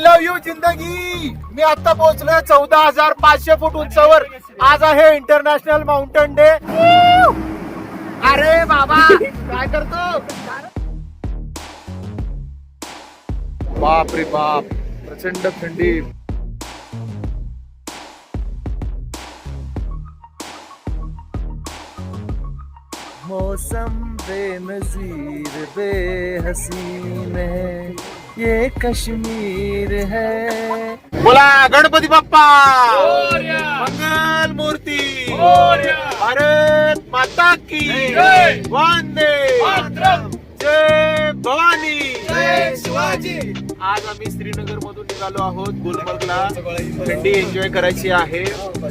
Love you जिंदगी. मी आता पोहोचलोय चौदा हजार पाचशे फूट उंचावर. आज आहे इंटरनॅशनल माउंटन डे अरे बाबा काय करतो? बाप रे बाप प्रचंड थंडी. मौसम बेनजीर बेहसीन है। ये कश्मीर है। बोला गणपती बाप्पा! मंगल मूर्ती! भारत माता की वंदे जय भवानी! जय शिवाजी! आज आम्ही श्रीनगर मधून निघालो आहोत गुलमर्गला. थंडी एन्जॉय करायची आहे.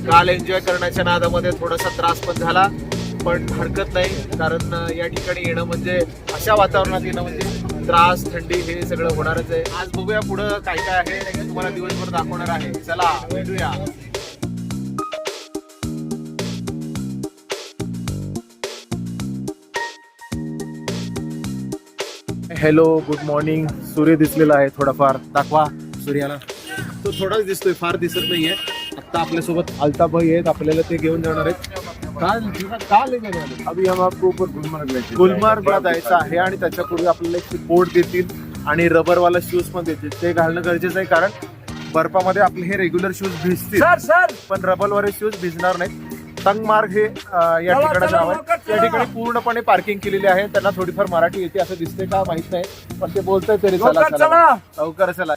काल एन्जॉय करण्याच्या नादामध्ये थोडासा त्रास पण झाला. पण हरकत नाही कारण या ठिकाणी येणं म्हणजे अशा वातावरणात येणं म्हणजे त्रास थंडी हे सगळं होणारच आहे. आज बघूया पुढं काय काय आहे. तुम्हाला दिवसभर दाखवणार आहे. चला भेटूया. हॅलो गुड मॉर्निंग सूर्य दिसलेला आहे थोडाफार. दाखवा. सूर्याला. तो थोडाच दिसतोय फार दिसत नाहीये. आता आपल्यासोबत अल्ताफ भाई आहेत आपल्याला ते घेऊन जाणार आहेत. अभी हम आपको ऊपर गुलमर्ग लेके गुलमर्गला जायचं आहे आणि त्याच्यापूर्वी आपल्याला एक बोट देतील आणि रबरवाला शूज पण देतील. ते घालणं गरजेचं आहे कारण बर्फामध्ये आपले हे रेग्युलर शूज भिजतील. Sir sir! पण रबरवाले शूज भिजणार नाहीत. तंगमार्ग हे अं, या ठिकाणाचं नाव आहे या ठिकाणी पूर्णपणे पार्किंग केलेली आहे. त्यांना थोडीफार मराठी येते असं दिसते का माहीत नाही. पण ते बोलतोय तरी चला. चला. लवकर चला.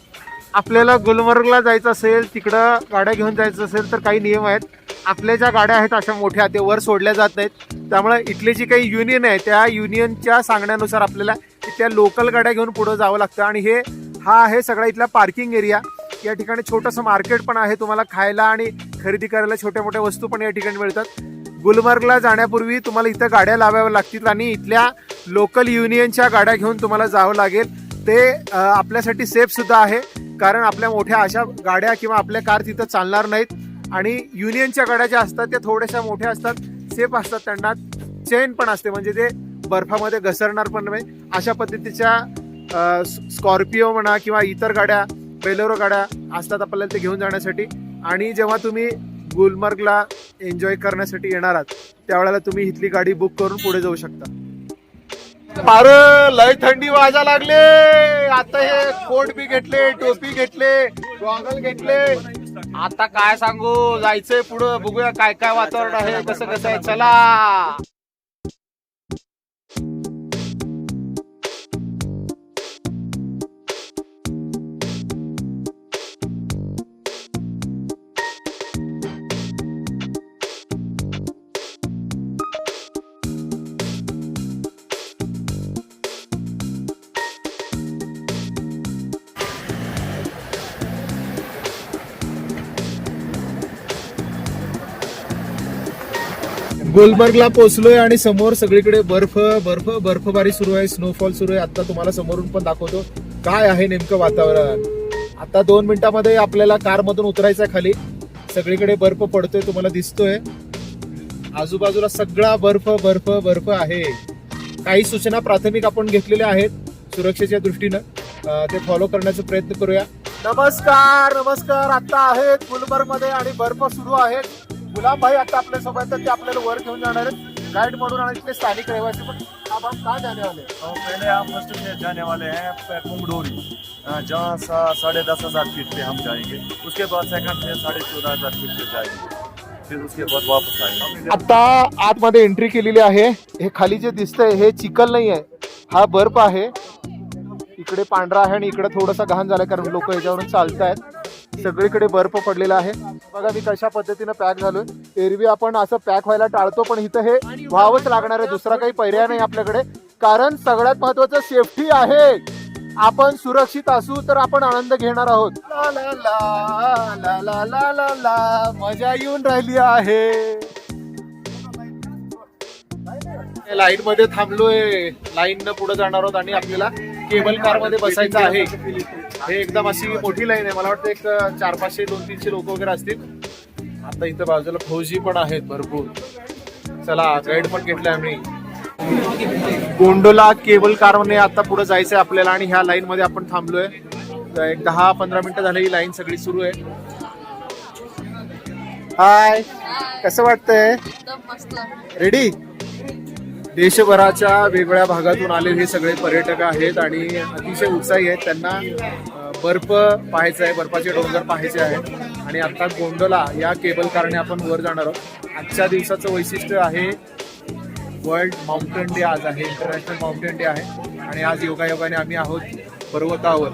आपल्याला गुलमर्गला जायचं असेल तिकडं गाड्या घेऊन जायचं असेल तर काही नियम आहेत. आपल्या ज्या गाड्या आहेत अशा मोठ्या ते वर सोडल्या जात नाहीत. त्यामुळे इथली जी काही युनियन आहे त्या युनियनच्या सांगण्यानुसार आपल्याला त्या लोकल गाड्या घेऊन पुढं जावं लागतं. आणि हे हा आहे सगळा इथला पार्किंग एरिया या ठिकाणी छोटंसं मार्केट पण आहे तुम्हाला खायला आणि खरेदी करायला छोट्या मोठ्या वस्तू पण या ठिकाणी मिळतात. गुलमर्गला जाण्यापूर्वी तुम्हाला इथं गाड्या लावाव्या लागतील आणि इथल्या लोकल युनियनच्या गाड्या घेऊन तुम्हाला जावं लागेल. ते आपल्यासाठी सेफ सुद्धा आहे. कारण आपल्या मोठ्या अशा गाड्या किंवा आपल्या कार तिथं चालणार नाहीत. आणि युनियनच्या गाड्या ज्या असतात त्या थोड्याशा मोठ्या असतात सेफ असतात. त्यांना चेन पण असते. म्हणजे ते बर्फामध्ये घसरणार पण नाही. अशा पद्धतीच्या स्कॉर्पिओ म्हणा किंवा इतर गाड्या बेलोरो गाड्या असतात आपल्याला ते घेऊन जाण्यासाठी. आणि जेव्हा तुम्ही गुलमर्गला एन्जॉय करण्यासाठी येणार आहात त्यावेळेला तुम्ही इथली गाडी बुक करून पुढे जाऊ शकता. अरे लय थंडी वाजा लागले. आता हे कोट बी घेतले टोपी घेतले गॉगल घेतले. आता काय सांगू जायचंय पुढं बघूया काय काय वातावरण आहे कसं कसं आहे. चला. गुलमर्गला पोहोचलोय आणि समोर सगळीकडे बर्फ बर्फ बर्फबारी सुरू आहे स्नोफॉल सुरू आहे. आता तुम्हाला समोरून पण दाखवतो काय आहे नेमकं वातावरण. आता दोन मिनिटामध्ये आपल्याला कार मधून उतरायचं आहे खाली. सगळीकडे बर्फ पडतोय तुम्हाला दिसतोय. आजूबाजूला सगळा बर्फ बर्फ बर्फ आहे. काही सूचना प्राथमिक आपण घेतलेल्या आहेत सुरक्षेच्या दृष्टीनं. ते फॉलो करण्याचा प्रयत्न करूया. नमस्कार नमस्कार. आता आहेत गुलमर्गमध्ये आणि बर्फ सुरू आहेत. गुलाम भाई आता आपल्यासोबत आहेत, ते आपल्याला वर घेऊन जाणार आहेत. गाईड म्हणून आणि इथले स्थानिक रहिवासी पण अब हम कहाँ जाने वाले हैं? और पहले हम फर्स्ट में जाने वाले हैं जहाँ सा- साढ़े दस हजार फीट पे हम जाएंगे उसके बाद सेकंड में साढ़े चौदह हजार फीट पे जाएंगे फिर उसके बाद वापस आएंगे आता आतमध्ये एंट्री केलेली आहे. हे खाली जे दिसतंय हे चिखल नाही आहे हा बर्फ आहे. इकडे पांढरा आहे आणि इकडे थोडासा घाण झालाय कारण लोक याच्यावरून चालतायत. सगळीकडे बर्फ पडलेला आहे. बघा मी कशा पद्धतीनं पॅक झालोय एरवी आपण असं पॅक व्हायला टाळतो पण इथं हे व्हावंच लागणार आहे. दुसरा काही पर्याय नाही आपल्याकडे. कारण सगळ्यात महत्वाचं सेफ्टी आहे. आपण सुरक्षित असू तर आपण आनंद घेणार आहोत. मजा येऊन राहिली आहे. लाइटमध्ये थांबलोय. लाईन न पुढे जाणार आहोत आणि आपल्याला केबल कारमध्ये बसायचं आहे. हे एकदम अशी मोठी लाईन आहे. मला वाटतं एक चार पाचशे दोन तीनशे लोक वगैरे असतील. आता इथं बाजूला फौजी पण आहेत भरपूर. चला गाईड पण घेतलाय आम्ही. गोंडोला केबल कारने आता पुढे जायचंय आपल्याला आणि ह्या लाईन मध्ये आपण थांबलोय. एक दहा पंधरा मिनिटं झाली ही लाईन सगळी सुरू आहे. हाय कसं वाटतंय? रेडी देशभराच्या वेगवेगळ्या भागातून आलेले हे सगळे पर्यटक आहेत आणि अतिशय उत्साही आहेत. त्यांना बर्फ पाहायचं आहे बर्फाचे डोंगर पाहायचे आहेत. आणि आता गोंडोला या केबल कारने आपण वर जाणार आहोत. आजच्या दिवसाचं वैशिष्ट्य आहे वर्ल्ड माउंटेन डे आज आहे इंटरनॅशनल माउंटेन डे आहे. आणि आज योगायोगाने आम्ही आहोत पर्वतावर.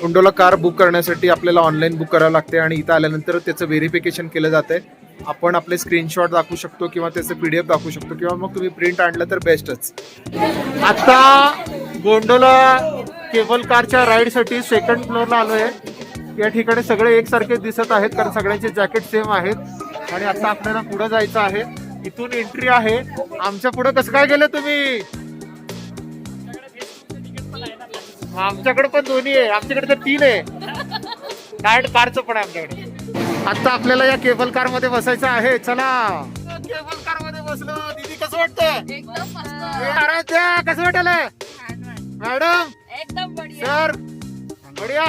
गोंडोला कार बुक करण्यासाठी आपल्याला ऑनलाईन बुक करावं लागते आणि इथं आल्यानंतर त्याचं व्हेरिफिकेशन केलं जातंय. आपण आपले स्क्रीनशॉट दाखवू शकतो किंवा त्याचं पीडीएफ दाखवू शकतो किंवा मग तुम्ही प्रिंट आणलं तर बेस्टच आता गोंडोला केबल कारच्या राईडसाठी सेकंड फ्लोअरला आलो आहे या ठिकाणी सगळे एकसारखे दिसत आहेत कारण सगळ्यांचे जॅकेट सेम आहेत. आणि आता आपल्याला पुढे जायचं आहे. इथून एंट्री आहे. आमच्या पुढे कसं काय गेलं तुम्ही? आमच्याकडे पण दोन्ही आहे. आमच्याकडे तर तीन आहे. कार्ड कारचं पण आहे आमच्याकडे. आता आपल्याला या केबल कारमध्ये बसायचं आहे. चला. केबल कारमध्ये बसलो. दीदी कसं वाटतं एकदम मस्त. आराध्या कसं वाटलं मॅडम? एकदम बढिया. सर? बढिया.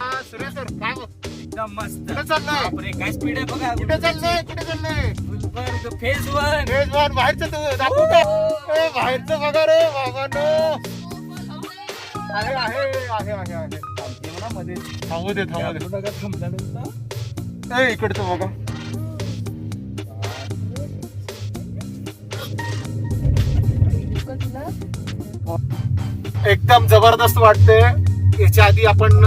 हा सुरेश सर काय बघ. एकदम मस्त. कुठे चाललंय? काय स्पीड आहे बघा. कुठे चाललंय? कुठे चाललंय? फेज वन फेज वन बाहेरचं तू दाखवू का? बाहेरचं बघा रे बाबांनो. आहे आहे आहे आहे आहे. थांबू दे थांबू दे. ए इकडचं बघा. एकदम जबरदस्त वाटते याच्या आधी आपण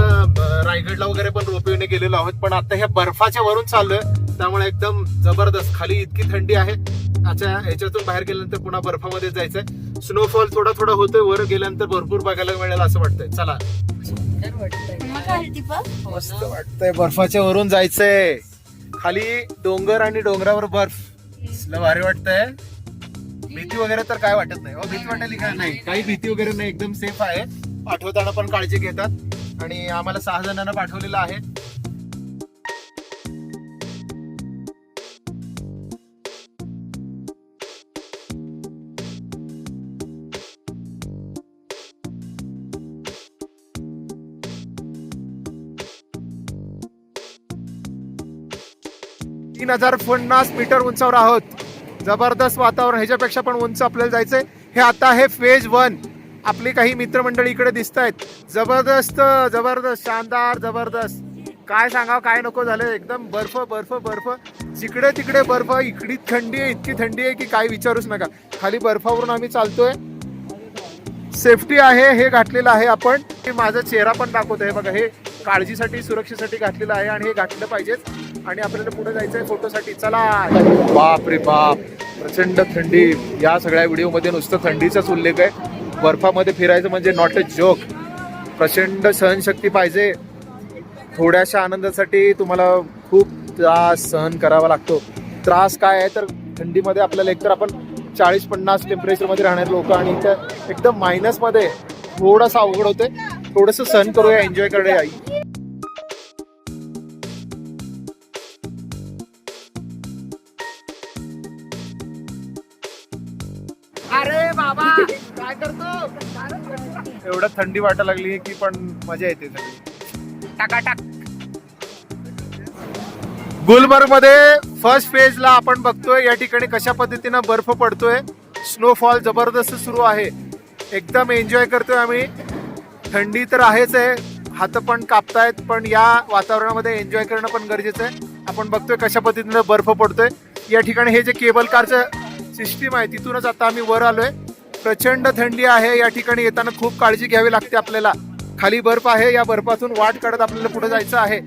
रायगडला वगैरे पण रोपवेने गेलेलो आहोत पण आता ह्या बर्फाच्या वरून चाललोय. त्यामुळे एकदम जबरदस्त. खाली इतकी थंडी आहे. अच्छा ह्याच्यातून बाहेर गेल्यानंतर पुन्हा बर्फामध्ये जायचंय. स्नोफॉल थोडा थोडा होतोय वर गेल्यानंतर भरपूर बघायला मिळेल असं वाटतंय. चला. मस्त वाटतंय. बर्फाच्या वरून जायचंय. खाली डोंगर आणि डोंगरावर बर्फ. कसलं भारी वाटतंय. भीती वगैरे तर काय वाटत नाही. हो भीती वाटायली काय नाही. काही भीती वगैरे नाही. एकदम सेफ आहे. पाठवताना पण काळजी घेतात. आणि आम्हाला सहा जणांना पाठवलेलं आहे. तीन हजार पन्नास मीटर उंचावर आहोत. जबरदस्त वातावरण ह्याच्यापेक्षा पण उंच आपल्याला जायचंय. हे आता आहे फेज वन आपली काही मित्रमंडळी इकडे दिसत आहेत जबरदस्त जबरदस्त शानदार जबरदस्त. काय सांगावं काय नको झालं. एकदम बर्फ बर्फ बर्फ. जिकडे तिकडे बर्फ इकडी थंडी आहे इतकी थंडी आहे की काय विचारूच नका. खाली बर्फावरून आम्ही चालतोय. सेफ्टी आहे हे घातलेलं आहे आपण. माझा चेहरा पण दाखवतोय. आहे बघा हे काळजीसाठी सुरक्षेसाठी घातलेलं आहे आणि हे घातलं पाहिजेच आणि आपल्याला पुढे जायचंय फोटोसाठी चला. बाप रे बाप. प्रचंड थंडी. या सगळ्या व्हिडिओमध्ये नुसतं थंडीचाच उल्लेख आहे. बर्फामध्ये फिरायचं म्हणजे नॉट अ जोक प्रचंड सहनशक्ती पाहिजे. थोड्याशा आनंदासाठी तुम्हाला खूप त्रास सहन करावा लागतो. त्रास काय आहे? तर थंडीमध्ये आपल्याला एकतर आपण चाळीस पन्नास टेम्परेचरमध्ये राहणारे लोक आणि इथं एकदम मायनसमध्ये थोडंसं अवघड होते थोडंसं सहन करूया एन्जॉय करूया. एवढं थंडी वाटायला लागली की पण मजा येते सगळी. टाकाटाक. गुलमर्गमध्ये फर्स्ट फेजला आपण बघतोय या ठिकाणी कशा पद्धतीनं बर्फ पडतोय. स्नोफॉल जबरदस्त सुरू आहे. एकदम एन्जॉय करतोय आम्ही. थंडी तर आहेच आहे. हात पण कापतायत पण या वातावरणामध्ये एन्जॉय करणं पण गरजेचं आहे. आपण बघतोय कशा पद्धतीनं बर्फ पडतोय. या ठिकाणी हे जे केबल कारचं सिस्टीम आहे तिथूनच आता आम्ही वर आलोय. प्रचंड थंडी आहे. या ठिकाणी येताना खूप काळजी घ्यावी लागते आपल्याला. खाली बर्फ आहे. या बर्फातून वाट काढत आपल्याला पुढे जायचं आहे.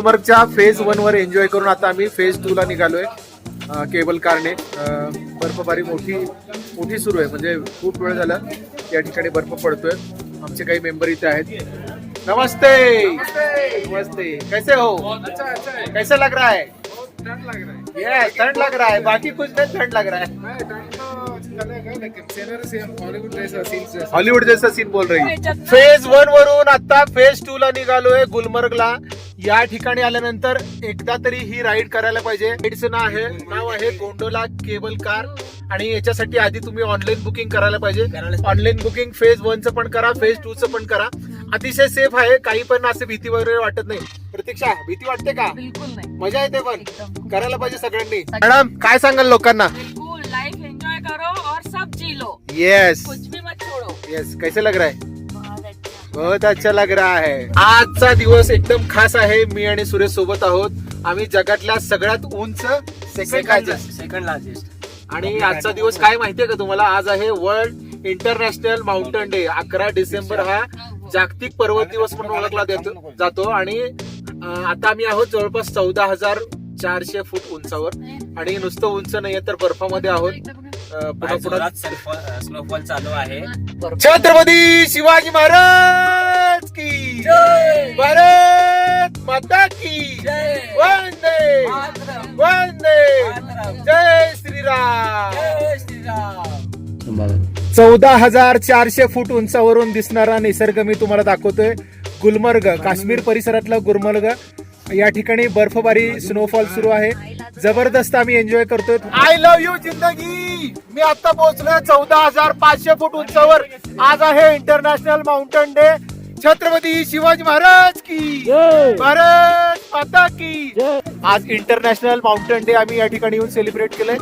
गुलमर्गच्या फेज वन वर एन्जॉय करून आता आम्ही फेज टू ला निघालोय केबल कारने बर्फबारी मोठी मोठी सुरू आहे. म्हणजे खूप वेळ झाला या ठिकाणी बर्फ पडतोय. आमचे काही मेंबर इथे आहेत. नमस्ते! नमस्ते! कैसे हो? कैसे लग रहा है? ठंड लग रहा है. बाकी कुछ नहीं ठंड लग रहा है. हॉलिवूड जैसा सीन बोल रही फेज वन वरून आता फेज टू ला निघालोय गुलमर्गला. या ठिकाणी आल्यानंतर एकदा तरी ही राईड करायला पाहिजे. राईडचं नाव आहे नाव आहे गोंडोला केबल कार आणि याच्यासाठी आधी तुम्ही ऑनलाईन बुकिंग करायला पाहिजे. ऑनलाईन बुकिंग फेज वनचं पण करा फेज टू चं पण करा. अतिशय सेफ आहे काही पण असं भीती वगैरे वाटत नाही. प्रतीक्षा भीती वाटते का? बिल्कुल नहीं. मजा येते पण. करायला पाहिजे सगळ्यांनी. मॅडम काय सांगाल लोकांना? और सब जी लो येस कुछ भी मत छोड़ो. येस कैसे लग रहा है? बहुत अच्छा. बहुत अच्छा लग रहा है. आजचा दिवस एकदम खास आहे. मी आणि सुरेश सोबत आहोत. आम्ही जगातल्या सगळ्यात उंच सेकंड सेकंड लार्जेस्ट आणि आजचा दिवस काय माहितीये का तुम्हाला? आज आहे वर्ल्ड इंटरनॅशनल माउंटन डे अकरा डिसेंबर हा जागतिक पर्वत दिवस म्हणून ओळखला देतो- जातो. आणि आता आम्ही आहोत जवळपास चौदा हजार चारशे फूट उंचावर. आणि नुसतं उंच नाहीये तर बर्फामध्ये आहोत. अं, पुन्हा पुन्हा स्नोफॉल चालू आहे. छत्रपती शिवाजी महाराज की! भारत माता की! वंदे! वंदे! जय श्रीराम! चौदा हजार चारशे फूट उंचावरून दिसणारा निसर्ग मी तुम्हाला दाखवतोय. गुलमर्ग काश्मीर परिसरातला गुलमर्ग. या ठिकाणी बर्फबारी स्नोफॉल सुरू आहे. जबरदस्त आम्ही एन्जॉय करतोय. आय लव्ह यू जिंदगी. मी आता पोहोचलोय चौदा हजार पाचशे फूट उंचावर. आज आहे international mountain day Chhatrapati Shivaji Maharaj की. भारत माता की. आज इंटरनॅशनल माउंटन डे आम्ही या ठिकाणी येऊन सेलिब्रेट केलंय.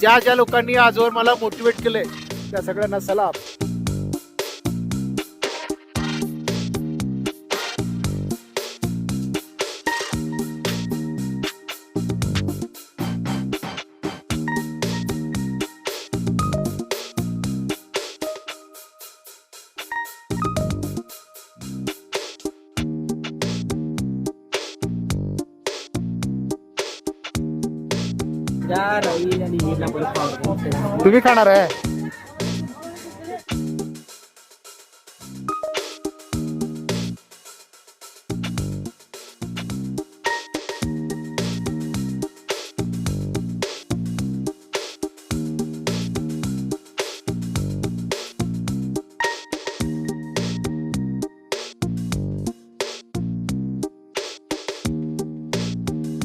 ज्या ज्या लोकांनी आजवर मला मोटिवेट केलंय त्या सगळ्यांना सलाम. तुम्ही खाणार आहे?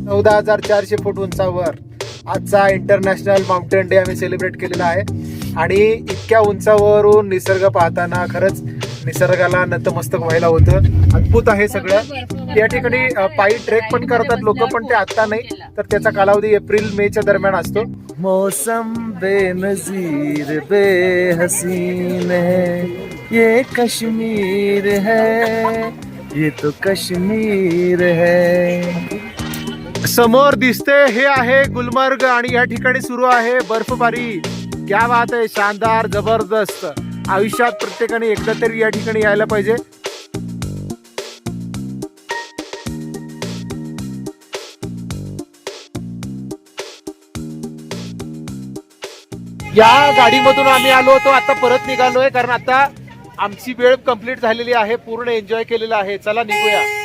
चौदा हजार चारशे फूट उंचावर. आजचा इंटरनॅशनल माउंटेन डे आम्ही सेलिब्रेट केलेला आहे. आणि इतक्या उंचावरून निसर्ग पाहताना खरंच निसर्गाला नतमस्तक व्हायला होतं. अद्भुत आहे सगळं. या ठिकाणी पायी ट्रेक पण करतात लोक पण ते आता नाही. तर त्याचा कालावधी एप्रिल मेच्या दरम्यान असतो. मौसम बेनजीर बेहसीन है। ये कश्मीर है। ये तो कश्मीर है। समोर दिसते हे आहे गुलमर्ग आणि या ठिकाणी सुरू आहे बर्फबारी. क्या बात आहे शानदार जबरदस्त. आयुष्यात प्रत्येकाने एकदा तरी या ठिकाणी यायला पाहिजे. या गाडीमधून आम्ही आलो होतो आता परत निघालोय कारण आता आमची वेळ कंप्लीट झालेली आहे पूर्ण एन्जॉय केलेला आहे. चला निघूया.